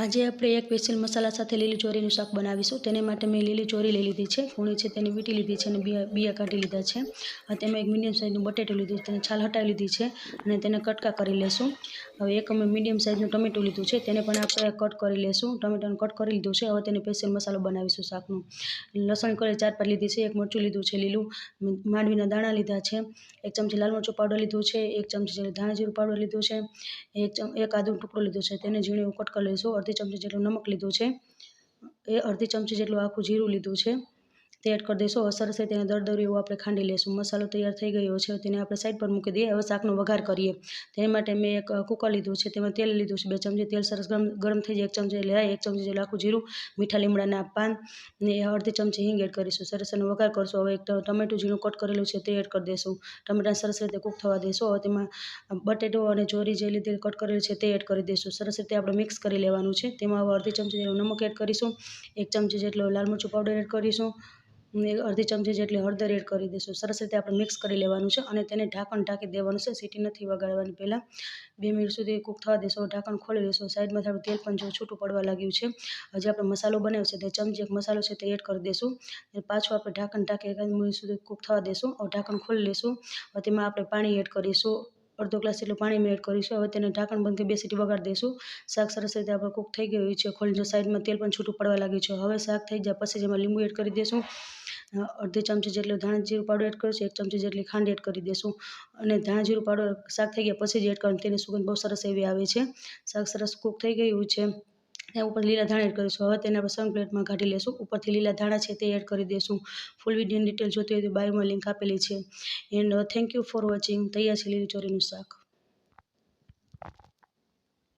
આજે આપણે એક સ્પેશિયલ મસાલા સાથે લીલી ચોરીનું શાક બનાવીશું. તેને માટે મેં લીલી ચોરી લઈ લીધી છે ફૂણી છે, તેની વીટી લીધી છે અને બિયા બિયા કાઢી લીધા છે. અને તેમાં એક મીડિયમ સાઇઝનું બટેટું લીધું તેને છાલ હટાવી લીધી છે અને તેને કટકા કરી લેશું. હવે એક અમે મીડિયમ સાઇઝનું ટમેટું લીધું છે, તેને પણ આપણે કટ કરી લેશું. ટમેટાનું કટ કરી લીધું છે, હવે તેને સ્પેશિયલ મસાલો બનાવીશું શાકનું. લસણ કરી ચાર પાંચ લીધી છે, એક મરચું લીધું છે, લીલું માંડવીના દાણા લીધા છે, એક ચમચી લાલ મરચું પાવડર લીધું છે, એક ચમચી ધાણા જીરું પાવડર લીધું છે, એક ચમ, એક આદુ ટુકડો લીધો છે, તેને ઝીણું કટ કરી લઈશું અડધી ચમચી જેટલું નમક લીધું છે. એ અડધી ચમચી જેટલું આખું જીરું લીધું છે. તે એડ કરી દઈશું. હવે સરસ રીતે દરદરું એવું આપણે ખાંડી લઈશું મસાલો તૈયાર થઈ ગયો છે. તેને આપણે સાઈડ પર મૂકી દઈએ. હવે શાકનો વઘાર કરીએ. તેની માટે મેં એક કુકર લીધું છે. તેમાં તેલ લીધું છે. બે ચમચી તેલ સરસ ગરમ ગરમ થઈ જાય. એક ચમચી એટલે એક ચમચી જેટલું આખું જીરું, મીઠા લીમડાના પાન ને અડધી ચમચી હિંગ એડ કરીશું. સરસ એનો વઘાર કરશું. હવે એક ટમેટું ઝીણું કટ કરેલું છે તે એડ કરી દઈશું. ટમેટા સરસ રીતે કૂક થવા દઈશું હવે તેમાં બટેટો અને ચોરી જે લીધી કટ કરેલી છે તે એડ કરી દઈશું. સરસ રીતે આપણે મિક્સ કરી લેવાનું છે. તેમાં હવે અડધી ચમચી જેટલું નમક એડ કરીશું. એક ચમચી જેટલો લાલ મરચું પાવડર એડ કરીશું. અડધી ચમચી જેટલી હળદર એડ કરી દઈશું. સરસ રીતે આપણે મિક્સ કરી લેવાનું છે અને તેને ઢાંકણ ઢાંકી દેવાનું છે. સીટી નથી વગાડવાની પહેલાં. બે મિનિટ સુધી કૂક થવા દેશો. ઢાંકણ ખોલી દઈશું સાઈડમાં થોડું તેલ પણ જો છૂટું પડવા લાગ્યું છે. હજી આપણે મસાલો બનાવ્યો છે તે ચમચી એક મસાલો છે તે એડ કરી દઈશું. અને પાછું આપણે ઢાંકણ ઢાંકી એકાદ મિનિટ સુધી કૂક થવા દેશું. ઢાંકણ ખોલી લઈશું. તેમાં આપણે પાણી એડ કરીશું. અડધો ગ્લાસ જેટલું પાણી એડ કરીશું હવે તેને ઢાંકણ બંધ બે સીટી વગાડી દઈશું. શાક સરસ રીતે આપણે કૂક થઈ ગયું છે. ખોલીને સાઈડમાં તેલ પણ છૂટું પડવા લાગ્યું છે. હવે શાક થઈ જાય પછી જેમાં લીંબુ એડ કરી દઈશું. અડધી ચમચી જેટલું ધાણા જીરું પાવડર એડ કરીશું એક ચમચી જેટલી ખાંડ એડ કરી દઈશું અને ધાણા જીરું પાવડર શાક થઈ ગયા પછી જ એડ કરવાનું, તેની સુગંધ બહુ સરસ એવી આવે છે. શાક સરસ કૂક થઈ ગયું છે. એના ઉપર લીલા ધાણા એડ કરીશું. હવે તેને આપણે સર્વ પ્લેટમાં કાઢી લેશું. ઉપરથી લીલા ધાણા છે તે એડ કરી દઈશું ફૂલ વિડીયોની ડિટેલ જોતી હોય તો બાયોમાં લિંક આપેલી છે. And thank you for watching તૈયાર છે લીલી ચોરીનું શાક.